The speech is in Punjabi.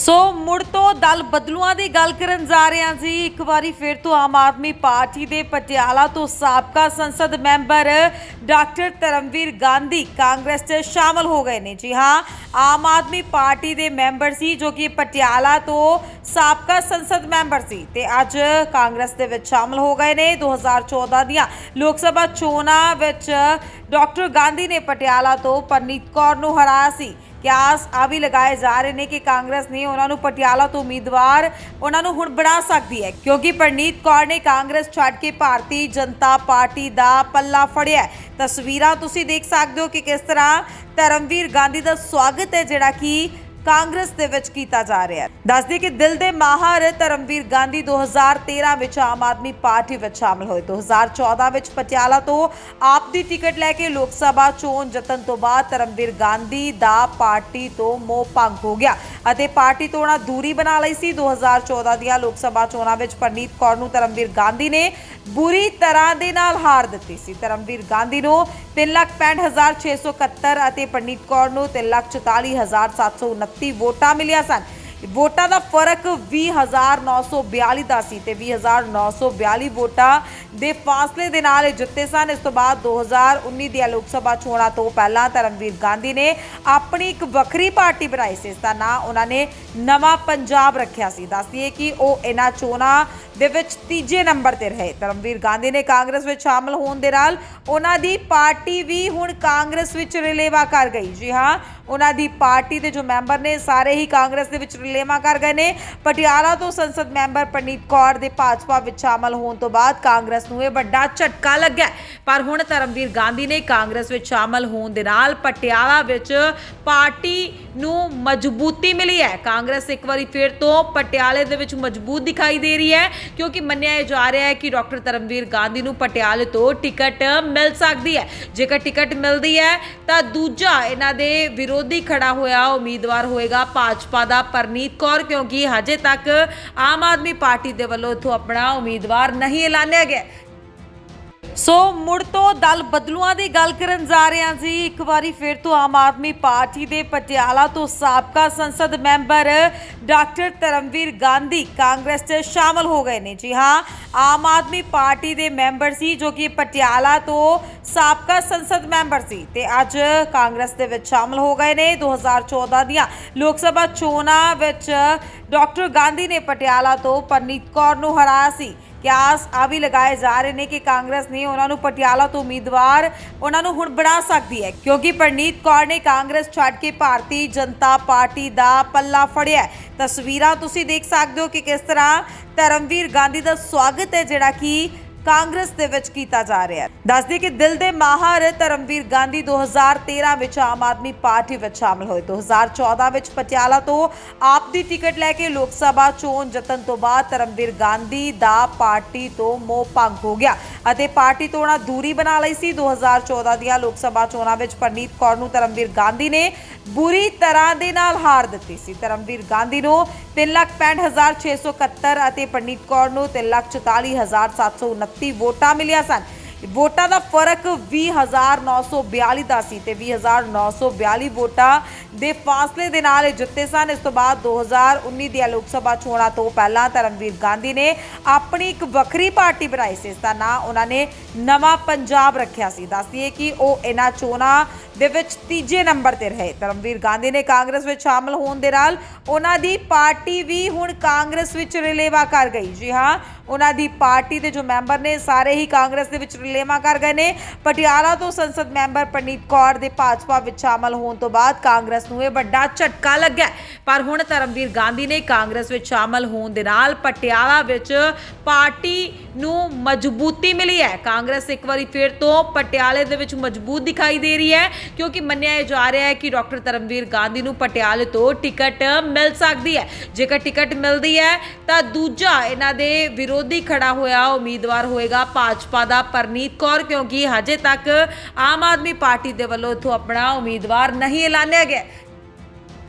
ਸੋ ਮੁੜ ਤੋਂ ਦਲ ਬਦਲੂਆਂ ਦੀ ਗੱਲ ਕਰਨ ਜਾ ਰਹੇ ਹਾਂ ਜੀ। ਇੱਕ ਵਾਰੀ ਫਿਰ ਤੋਂ ਆਮ ਆਦਮੀ ਪਾਰਟੀ ਦੇ ਪਟਿਆਲਾ ਤੋਂ ਸਾਬਕਾ ਸੰਸਦ ਮੈਂਬਰ ਡਾਕਟਰ ਧਰਮਵੀਰ ਗਾਂਧੀ ਕਾਂਗਰਸ 'ਚ ਸ਼ਾਮਲ ਹੋ ਗਏ ਨੇ। ਜੀ ਹਾਂ, ਆਮ ਆਦਮੀ ਪਾਰਟੀ ਦੇ ਮੈਂਬਰ ਸੀ ਜੋ ਕਿ ਪਟਿਆਲਾ ਤੋਂ ਸਾਬਕਾ ਸੰਸਦ ਮੈਂਬਰ ਸੀ ਤੇ ਅੱਜ ਕਾਂਗਰਸ ਦੇ ਵਿੱਚ ਸ਼ਾਮਲ ਹੋ ਗਏ ਨੇ। 2014 ਦੀਆਂ ਲੋਕ ਸਭਾ ਚੋਣਾਂ ਵਿੱਚ ਡਾਕਟਰ ਗਾਂਧੀ ਨੇ ਪਟਿਆਲਾ ਤੋਂ ਪਰਨੀਤ ਕੌਰ ਨੂੰ ਹਰਾਇਆ ਸੀ। ਕਿਆਸ ਆ ਵੀ ਲਗਾਏ ਜਾ ਰਹੇ ਨੇ ਕਿ ਕਾਂਗਰਸ ਨੇ ਉਹਨਾਂ ਨੂੰ ਪਟਿਆਲਾ ਤੋਂ ਉਮੀਦਵਾਰ ਉਹਨਾਂ ਨੂੰ ਹੁਣ ਬਣਾ ਸਕਦੀ ਹੈ, ਕਿਉਂਕਿ ਪਰਨੀਤ ਕੌਰ ਨੇ ਕਾਂਗਰਸ ਛੱਡ ਕੇ ਭਾਰਤੀ ਜਨਤਾ ਪਾਰਟੀ ਦਾ ਪੱਲਾ ਫੜਿਆ ਤਸਵੀਰਾਂ ਤੁਸੀਂ ਦੇਖ ਸਕਦੇ ਹੋ ਕਿ ਕਿਸ ਤਰ੍ਹਾਂ ਧਰਮਵੀਰ ਗਾਂਧੀ ਦਾ ਸਵਾਗਤ ਹੈ, ਜਿਹੜਾ ਕਿ ਕਾਂਗਰਸ ਦੇ ਵਿੱਚ ਕੀਤਾ ਜਾ ਰਿਹਾ ਹੈ। ਦੱਸਦੀ ਕਿ ਦਿਲ ਦੇ ਮਾਹਰ ਧਰਮਵੀਰ ਗਾਂਧੀ 2013 ਵਿੱਚ ਆਮ ਆਦਮੀ ਪਾਰਟੀ ਵਿੱਚ ਸ਼ਾਮਲ ਹੋਏ। 2014 ਵਿੱਚ ਪਟਿਆਲਾ ਤੋਂ ਆਪ ਦੀ ਟਿਕਟ ਲੈ ਕੇ ਲੋਕ ਸਭਾ ਚੋਣ ਜਿੱਤਣ ਤੋਂ ਬਾਅਦ ਧਰਮਵੀਰ ਗਾਂਧੀ ਦਾ ਪਾਰਟੀ ਤੋਂ ਮੋਹ ਭੰਗ ਹੋ ਗਿਆ ਅਤੇ ਪਾਰਟੀ ਤੋਂ ਉਹਨਾਂ ਦੂਰੀ ਬਣਾ ਲਈ ਸੀ। 2014 ਦੀਆਂ ਲੋਕ ਸਭਾ ਚੋਣਾਂ ਵਿੱਚ ਪਰਨੀਤ ਕੌਰ ਨੂੰ ਧਰਮਵੀਰ ਗਾਂਧੀ ਨੇ ਬੁਰੀ ਤਰ੍ਹਾਂ ਦੇ ਨਾਲ ਹਾਰ ਦਿੱਤੀ ਸੀ। ਧਰਮਵੀਰ ਗਾਂਧੀ ਨੂੰ 365671 ਅਤੇ ਪਰਨੀਤ ਕੌਰ ਨੂੰ 344729 ਵੋਟਾਂ ਮਿਲੀਆਂ ਸਨ। ਵੋਟਾਂ ਦਾ ਫ਼ਰਕ 20942 ਦਾ ਸੀ ਤੇ 20942 ਵੋਟਾਂ ਦੇ ਫਾਸਲੇ ਦੇ ਨਾਲ ਇਹ ਜਿੱਤੇ ਸਨ। ਇਸ ਤੋਂ ਬਾਅਦ 2019 ਦੀਆਂ ਲੋਕ ਸਭਾ ਚੋਣਾਂ ਤੋਂ ਪਹਿਲਾਂ ਧਰਮਵੀਰ ਗਾਂਧੀ ਨੇ ਆਪਣੀ ਇੱਕ ਵੱਖਰੀ ਪਾਰਟੀ ਬਣਾਈ ਸੀ। ਇਸ ਦਾ ਨਾਂ ਉਹਨਾਂ ਨੇ ਨਵਾਂ ਪੰਜਾਬ ਰੱਖਿਆ ਸੀ। ਦੱਸਦੀਏ ਕਿ ਉਹ ਇਹਨਾਂ ਚੋਣਾਂ ਦੇ ਵਿੱਚ ਤੀਜੇ ਨੰਬਰ ਤੇ ਰਹੇ। ਧਰਮਵੀਰ ਗਾਂਧੀ ਨੇ ਕਾਂਗਰਸ ਵਿੱਚ ਸ਼ਾਮਲ ਹੋਣ ਦੇ ਨਾਲ ਉਹਨਾਂ ਦੀ ਪਾਰਟੀ ਵੀ ਹੁਣ ਕਾਂਗਰਸ ਵਿੱਚ ਰਿਲੇਵਾ ਕਰ ਗਈ। ਜੀ ਹਾਂ, ਉਹਨਾਂ ਦੀ ਪਾਰਟੀ ਦੇ ਜੋ ਮੈਂਬਰ ਨੇ, ਸਾਰੇ ਹੀ ਕਾਂਗਰਸ ਦੇ ਵਿੱਚ ਰਿਲੇਵਾ ਕਰ ਗਏ ਨੇ। ਪਟਿਆਲਾ ਤੋਂ ਸੰਸਦ ਮੈਂਬਰ ਪਰਨੀਤ ਕੌਰ ਦੇ ਭਾਜਪਾ ਵਿੱਚ ਸ਼ਾਮਲ ਹੋਣ ਤੋਂ ਬਾਅਦ ਕਾਂਗਰਸ ਨੂੰ ਇਹ ਵੱਡਾ ਝਟਕਾ ਲੱਗਾ ਪਰ ਹੁਣ ਧਰਮਵੀਰ ਗਾਂਧੀ ਨੇ ਕਾਂਗਰਸ ਵਿੱਚ ਸ਼ਾਮਲ ਹੋਣ ਦੇ ਨਾਲ ਪਟਿਆਲਾ ਵਿੱਚ ਪਾਰਟੀ ਨੂੰ ਮਜ਼ਬੂਤੀ ਮਿਲੀ ਹੈ। ਕਾਂਗਰਸ ਇੱਕ ਵਾਰੀ ਫਿਰ ਤੋਂ ਪਟਿਆਲੇ ਦੇ ਵਿੱਚ ਮਜ਼ਬੂਤ ਦਿਖਾਈ ਦੇ ਰਹੀ ਹੈ, ਕਿਉਂਕਿ ਮੰਨਿਆ ਜਾ ਰਿਹਾ ਹੈ ਕਿ ਡਾਕਟਰ ਧਰਮਵੀਰ ਗਾਂਧੀ ਨੂੰ ਪਟਿਆਲੇ ਤੋਂ ਟਿਕਟ ਮਿਲ ਸਕਦੀ ਹੈ। ਜੇਕਰ ਟਿਕਟ ਮਿਲਦੀ ਹੈ ਤਾਂ ਦੂਜਾ ਇਹਨਾਂ ਦੇ ਵਿਰੋਧੀ ਖੜਾ ਹੋਇਆ ਉਮੀਦਵਾਰ ਹੋਏਗਾ ਭਾਜਪਾ ਦਾ ਪਰਨੀ ਪਰਨੀਤ ਕੌਰ, ਕਿਉਂਕਿ ਹਜੇ ਤੱਕ ਆਮ ਆਦਮੀ ਪਾਰਟੀ ਦੇ ਵੱਲੋਂ ਇਥੋਂ ਆਪਣਾ ਉਮੀਦਵਾਰ ਨਹੀਂ ਐਲਾਨਿਆ ਗਿਆ। ਸੋ ਮੁੜ ਤੋਂ ਦਲ ਬਦਲੂਆਂ ਦੀ ਗੱਲ ਕਰਨ ਜਾ ਰਹੇ ਹਾਂ ਜੀ। ਇੱਕ ਵਾਰੀ ਫਿਰ ਤੋਂ ਆਮ ਆਦਮੀ ਪਾਰਟੀ ਦੇ ਪਟਿਆਲਾ ਤੋਂ ਸਾਬਕਾ ਸੰਸਦ ਮੈਂਬਰ ਡਾਕਟਰ ਧਰਮਵੀਰ ਗਾਂਧੀ ਕਾਂਗਰਸ 'ਚ ਸ਼ਾਮਲ ਹੋ ਗਏ ਨੇ। ਜੀ ਹਾਂ, ਆਮ ਆਦਮੀ ਪਾਰਟੀ ਦੇ ਮੈਂਬਰ ਸੀ ਜੋ ਕਿ ਪਟਿਆਲਾ ਤੋਂ ਸਾਬਕਾ ਸੰਸਦ ਮੈਂਬਰ ਸੀ ਤੇ ਅੱਜ ਕਾਂਗਰਸ ਦੇ ਵਿੱਚ ਸ਼ਾਮਲ ਹੋ ਗਏ ਨੇ। 2014 ਦੀਆਂ ਲੋਕ ਸਭਾ ਚੋਣਾਂ ਵਿੱਚ ਡਾਕਟਰ ਗਾਂਧੀ ਨੇ ਪਟਿਆਲਾ ਤੋਂ ਪਰਨੀਤ ਕੌਰ ਨੂੰ ਹਰਾਇਆ ਸੀ। ਕਿਆਸ ਆ ਵੀ ਲਗਾਏ ਜਾ ਰਹੇ ਨੇ ਕਿ ਕਾਂਗਰਸ ਨੇ ਉਹਨਾਂ ਨੂੰ ਪਟਿਆਲਾ ਤੋਂ ਉਮੀਦਵਾਰ ਉਹਨਾਂ ਨੂੰ ਹੁਣ ਬਣਾ ਸਕਦੀ ਹੈ, ਕਿਉਂਕਿ ਪਰਨੀਤ ਕੌਰ ਨੇ ਕਾਂਗਰਸ ਛੱਡ ਕੇ ਭਾਰਤੀ ਜਨਤਾ ਪਾਰਟੀ ਦਾ ਪੱਲਾ ਫੜਿਆ ਤਸਵੀਰਾਂ ਤੁਸੀਂ ਦੇਖ ਸਕਦੇ ਹੋ ਕਿ ਕਿਸ ਤਰ੍ਹਾਂ ਧਰਮਵੀਰ ਗਾਂਧੀ ਦਾ ਸਵਾਗਤ ਹੈ, ਜਿਹੜਾ ਕਿ ਕਾਂਗਰਸ ਦੇ ਵਿੱਚ ਕੀਤਾ ਜਾ ਰਿਹਾ ਹੈ। ਦੱਸਦੀ ਕਿ ਦਿਲ ਦੇ ਮਾਹਰ ਧਰਮਵੀਰ ਗਾਂਧੀ 2013 ਵਿੱਚ ਆਮ ਆਦਮੀ ਪਾਰਟੀ ਵਿੱਚ ਸ਼ਾਮਲ ਹੋਏ। 2014 ਵਿੱਚ ਪਟਿਆਲਾ ਤੋਂ ਆਪ ਦੀ ਟਿਕਟ ਲੈ ਕੇ ਲੋਕ ਸਭਾ ਚੋਣ ਜਿੱਤਣ ਤੋਂ ਬਾਅਦ ਧਰਮਵੀਰ ਗਾਂਧੀ ਦਾ ਪਾਰਟੀ ਤੋਂ ਮੋਹ ਭੰਗ ਹੋ ਗਿਆ ਅਤੇ ਪਾਰਟੀ ਤੋਂ ਉਹਨਾਂ ਦੂਰੀ ਬਣਾ ਲਈ ਸੀ। 2014 ਦੀਆਂ ਲੋਕ ਸਭਾ ਚੋਣਾਂ ਵਿੱਚ ਪਰਨੀਤ ਕੌਰ ਨੂੰ ਧਰਮਵੀਰ ਗਾਂਧੀ ਨੇ ਬੁਰੀ ਤਰ੍ਹਾਂ ਦੇ ਨਾਲ ਹਾਰ ਦਿੱਤੀ ਸੀ। ਧਰਮਵੀਰ ਗਾਂਧੀ ਨੂੰ 365671 ਅਤੇ ਪਰਨੀਤ ਕੌਰ ਨੂੰ 344729 ਵੋਟਾਂ ਮਿਲੀਆਂ ਸਨ। ਵੋਟਾਂ ਦਾ ਫ਼ਰਕ 20942 ਦਾ ਸੀ ਤੇ 20942 ਵੋਟਾਂ ਦੇ ਫਾਸਲੇ ਦੇ ਨਾਲ ਇਹ ਜਿੱਤੇ ਸਨ। ਇਸ ਤੋਂ ਬਾਅਦ 2019 ਦੀਆਂ ਲੋਕ ਸਭਾ ਚੋਣਾਂ ਤੋਂ ਪਹਿਲਾਂ ਧਰਮਵੀਰ ਗਾਂਧੀ ਨੇ ਆਪਣੀ ਇੱਕ ਵੱਖਰੀ ਪਾਰਟੀ ਬਣਾਈ ਸੀ। ਇਸ ਦਾ ਨਾਂ ਉਹਨਾਂ ਨੇ ਨਵਾਂ ਪੰਜਾਬ ਰੱਖਿਆ ਸੀ। ਦੱਸਦੀਏ ਕਿ ਉਹ ਇਹਨਾਂ ਚੋਣਾਂ ਦੇ ਵਿੱਚ ਤੀਜੇ ਨੰਬਰ ਤੇ ਰਹੇ। ਧਰਮਵੀਰ ਗਾਂਧੀ ਨੇ ਕਾਂਗਰਸ ਵਿੱਚ ਸ਼ਾਮਲ ਹੋਣ ਦੇ ਨਾਲ ਉਹਨਾਂ ਦੀ ਪਾਰਟੀ ਵੀ ਹੁਣ ਕਾਂਗਰਸ ਵਿੱਚ ਰਿਲੇਵਾ ਕਰ ਗਈ। ਜੀ ਹਾਂ, ਉਹਨਾਂ ਦੀ ਪਾਰਟੀ ਦੇ ਜੋ ਮੈਂਬਰ ਨੇ, ਸਾਰੇ ਹੀ ਕਾਂਗਰਸ ਦੇ ਵਿੱਚ ਰਿਲੇਵਾ ਕਰ ਗਏ ਨੇ। ਪਟਿਆਲਾ ਤੋਂ ਸੰਸਦ ਮੈਂਬਰ ਪਰਨੀਤ ਕੌਰ ਦੇ ਭਾਜਪਾ ਵਿੱਚ ਸ਼ਾਮਲ ਹੋਣ ਤੋਂ ਬਾਅਦ ਕਾਂਗਰਸ ਨੂੰ ਇਹ ਵੱਡਾ ਝਟਕਾ ਲੱਗਾ ਪਰ ਹੁਣ ਧਰਮਵੀਰ ਗਾਂਧੀ ਨੇ ਕਾਂਗਰਸ ਵਿੱਚ ਸ਼ਾਮਲ ਹੋਣ ਦੇ ਨਾਲ ਪਟਿਆਲਾ ਵਿੱਚ ਪਾਰਟੀ ਨੂੰ ਮਜ਼ਬੂਤੀ ਮਿਲੀ ਹੈ। ਕਾਂਗਰਸ ਇੱਕ ਵਾਰੀ ਫਿਰ ਤੋਂ ਪਟਿਆਲੇ ਦੇ ਵਿੱਚ ਮਜ਼ਬੂਤ ਦਿਖਾਈ ਦੇ ਰਹੀ ਹੈ, ਕਿਉਂਕਿ ਮੰਨਿਆ ਜਾ ਰਿਹਾ ਹੈ ਕਿ ਡਾਕਟਰ ਧਰਮਵੀਰ ਗਾਂਧੀ ਨੂੰ ਪਟਿਆਲੇ ਤੋਂ ਟਿਕਟ ਮਿਲ ਸਕਦੀ ਹੈ। ਜੇਕਰ ਟਿਕਟ ਮਿਲਦੀ ਹੈ, ਤਾਂ ਦੂਜਾ ਇਹਨਾਂ ਦੇ ਵਿਰੋਧੀ ਖੜਾ ਹੋਇਆ ਉਮੀਦਵਾਰ ਹੋਏਗਾ ਭਾਜਪਾ ਦਾ ਪਰਨੀਤ ਕੌਰ, ਕਿਉਂਕਿ ਹਜੇ ਤੱਕ ਆਮ ਆਦਮੀ ਪਾਰਟੀ ਦੇ ਵੱਲੋਂ ਇਥੋਂ ਆਪਣਾ ਉਮੀਦਵਾਰ ਨਹੀਂ ਐਲਾਨਿਆ ਗਿਆ।